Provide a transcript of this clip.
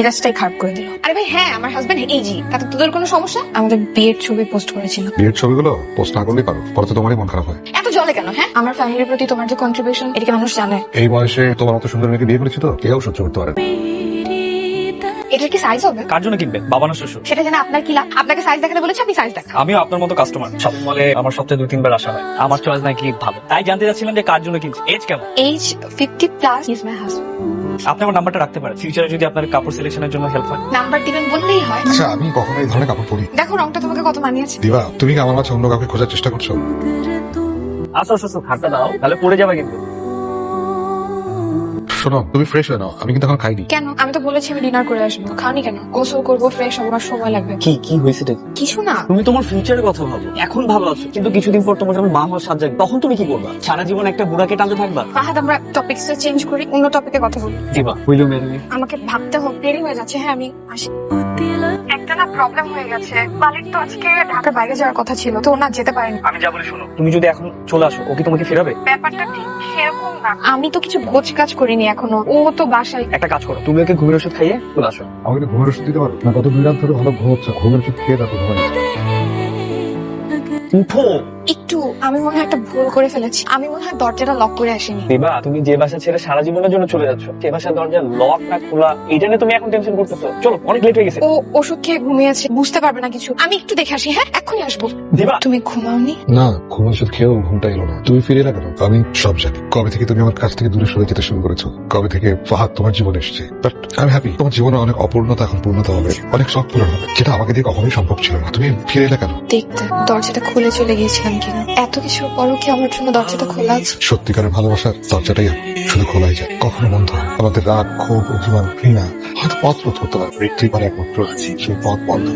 মেজাজটাই খারাপ করে দিল। আরে ভাই হ্যাঁ আমার হাজবেন্ড এই জি তাতে তোদের কোনো সমস্যা? আমাদের বিয়ের ছবি পোস্ট করেছিল। বিয়ের ছবিগুলো পোস্ট না করলেই পারো পরে তো তোমারই মন খারাপ হয়। এত জলে কেন হ্যাঁ? আমার ফ্যামিলির প্রতি তোমার যে কন্ট্রিবিউশন এটাকে মানুষ জানে? এই বয়সে তোমার অত সুন্দর মেয়েকে বিয়ে করেছি তো? কেউ সহ্য করতে পারে না। এটার কি সাইজ হবে? কার জন্য কিনবে? বাবা না শ্বশুর। সেটা জানে আপনার কি লাভ আপনাকে সাইজ দেখাতে বলেছে আপনি সাইজ দেখান আমিও আপনার মতো কাস্টমার শপিং মলে আমার সপ্তাহে দুই তিনবার আসা হয়। আমার চয়েস নাকি ভালো। তাই জানতে চাচ্ছিলাম যে কার জন্য কিনছে। এজ কেমন? Age fifty plus is my husband আপনি আমার নাম্বারটা রাখতে পারেন। ফিউচারে যদি আপনার কাপড় সিলেকশনের জন্য হেল্প হয়। নাম্বার দিবেন বললেই হয়। আচ্ছা আমি কখনো এই ধরনের কাপড় পরি? দেখো রংটা তোমাকে কত মানিয়েছে। দিবা তুমি কি আমার মাঝে অন্য কাউকে খোঁজার চেষ্টা করছ? আচ্ছা আচ্ছা আচ্ছা খাটটা দাও। তাহলে পড়ে যাবে কিন্তু। শোনো তুমি ফ্রেশ হয়ে নাও। আমি কিন্তু এখন খাইনি। কেন? আমি তো বলেছি আমি ডিনার করে আসব। খাওনি কেন? গোসল করব ফ্রেশ হব আমার সময় লাগবে। কি কি হয়েছে কিছু না। তুমি তোমার ফিউচারের কথা ভাবো। এখন ভালো আছো কিন্তু কিছুদিন পর তোমার যখন মা হওয়ার সাথ যাবে তখন তুমি কি করবা? সারা জীবন একটা বুড়াকে টানতে থাকবা? ফাহাদ আমরা টপিকসটা চেঞ্জ করি অন্য টপিকে কথা বলি। দিবা উইল মেরে আমাকে ভাবতে হবে দেরি হয়ে যাচ্ছে হ্যাঁ আমি আসি। একটা না প্রবলেম হয়ে গেছে। মালিক তো আজকে ঢাকার বাইরে যাওয়ার কথা ছিল তো না যেতে পারেনি। আমি যা বলি শোনো। তুমি যদি এখন চলে আসো ও কি তোমাকে ফেরাবে? ব্যাপারটা ঠিক সেরকম না। আমি তো কিছু গোছ কাজ করিনি এখনও। ও তো বাসায়। একটা কাজ করো তুমি ওকে ঘুমের ওষুধ খাইয়ে চলে আসো। আমাকে ঘুমের ওষুধ দিতে পারো? না গত দুই রাত ধরে ভালো ঘুমোচ্ছে ঘুমের ওষুধ খেয়ে দেখো ঘুমাই উঠো। একটু আমি মনে হয় একটা ভুল করে ফেলেছি। আমি মনে হয় দরজাটা লক করে আসিনি। দিবা তুমি যে বাসা ছেড়ে সারা জীবনের জন্য চলে যাচ্ছ সে বাসার দরজা লক না খোলা এটা নিয়ে তুমি এখন টেনশন করতেছো। চলো অনেক লেট হয়ে গেছে। ও ওষুধ খেয়ে ঘুমিয়েছে বুঝতে পারবে না কিছু। আমি একটু দেখে আসি হ্যাঁ? এক্ষুনি আসব। দিবা। তুমি ঘুমাওনি? না ঘুমের ওষুধ খেয়েও ঘুমটা এলো না। তুমি ফিরে কেন? আমি সব জানি। কবে থেকে তুমি আমার কাছ থেকে দূরে সরে যেতে শুরু করেছ? কবে থেকে ফাহাদ তোমার জীবনে এসেছে? বাট আমি হ্যাপি তোমার জীবনে অনেক অপূর্ণতা এখন পূর্ণতা হবে। অনেক শখ পূরণ হবে। যেটা আমাকে দিয়ে কখনোই সম্ভব ছিল না। তুমি ফিরে এলে কেন? দেখতে দরজাটা খুলে চলে গিয়েছিলাম কিনা। এত কিছুর পরও কি আমার জন্য দরজাটা খোলা আছে? সত্যিকারের ভালোবাসার দরজাটাই শুধু খোলাই যায়। কখনো বন্ধ হয় আমাদের রাগ, ক্ষোভ, অভিমান, ঘৃণা হয়তো পথ রোধ করতে পারে, মৃত্যুই পারে একমাত্র সেই পথ বন্ধ।